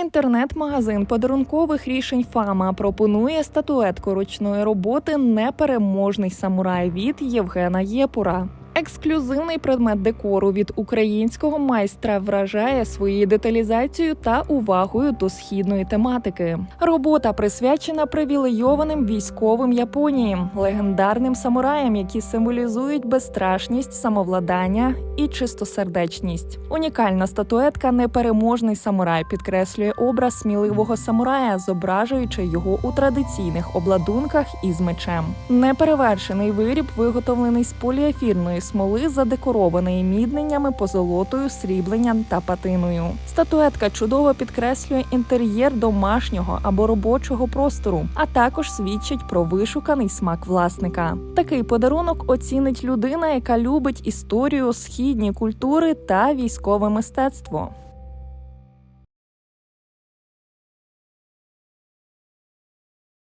Інтернет-магазин подарункових рішень Фама пропонує статуетку ручної роботи Непереможний самурай від Євгена Єпура. Ексклюзивний предмет декору від українського майстра вражає своєю деталізацією та увагою до східної тематики. Робота присвячена привілейованим військовим Японії, легендарним самураям, які символізують безстрашність, самовладання і чистосердечність. Унікальна статуетка Непереможний самурай підкреслює образ сміливого самурая, зображуючи його у традиційних обладунках із мечем. Неперевершений виріб виготовлений з поліефірної смоли, задекорований мідненнями, позолотою, срібленням та патиною. Статуетка чудово підкреслює інтер'єр домашнього або робочого простору, а також свідчить про вишуканий смак власника. Такий подарунок оцінить людина, яка любить історію, східні культури та військове мистецтво.